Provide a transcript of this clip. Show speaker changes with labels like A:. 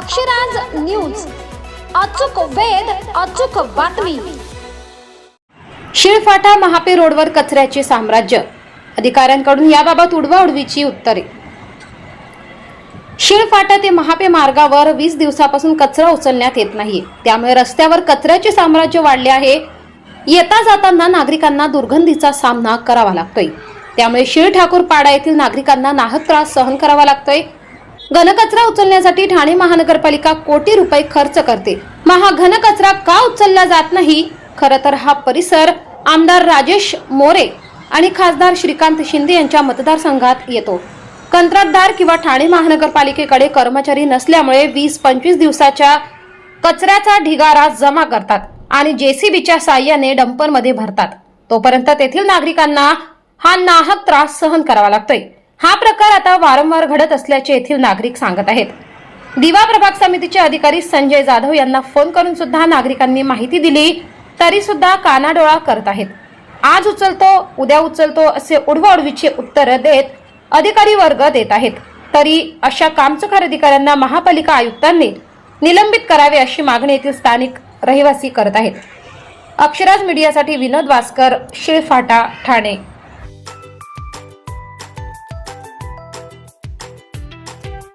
A: Akshraj news. अचूक वेध अचूक बातमी.
B: शिळफाटा महापे रोडवर कचऱ्याचे साम्राज्य. अधिकाऱ्यांकडून याबाबत उडवाउडवीची उत्तरे. शिळफाटा ते महापे मार्गावर वीस दिवसापासून कचरा उचलण्यात येत नाही. त्यामुळे रस्त्यावर कचऱ्याचे साम्राज्य वाढले आहे. येता जाताना नागरिकांना दुर्गंधीचा सामना करावा लागतोय. त्यामुळे शिळ ठाकूर पाडा येथील नागरिकांना नाहक त्रास सहन करावा लागतोय. घनकचरा उचलण्यासाठी ठाणे महानगरपालिका कोटी रुपये खर्च करते. महा घनकचरा का उचलला जात नाही? खर तर हा परिसर आमदार राजेश मोरे आणि खासदार श्रीकांत शिंदे यांच्या मतदारसंघात येतो. कंत्राटदार किंवा ठाणे महानगरपालिकेकडे कर्मचारी नसल्यामुळे वीस पंचवीस दिवसाच्या कचऱ्याचा ढिगारा जमा करतात आणि जेसीबीच्या साह्याने डंपरमध्ये भरतात. तोपर्यंत तेथील नागरिकांना हा नाहक त्रास सहन करावा लागतोय. हा प्रकार आता वारंवार घडत असल्याचे येथील नागरिक सांगत आहेत. दिवा प्रभाग समितीचे अधिकारी संजय जाधव यांना फोन करून सुद्धा नागरिकांनी माहिती दिली तरी सुद्धा कानाडोळा करत आहेत. आज उचलतो उद्या उचलतो असे उडवाउडवीचे उत्तर देत अधिकारी वर्ग देत आहेत. तरी अशा कामचुकार अधिकाऱ्यांना महापालिका आयुक्तांनी निलंबित करावे अशी मागणी येथील स्थानिक रहिवासी करत आहेत. अक्षराज मीडियासाठी विनोद वास्कर शिळफाटा ठाणे.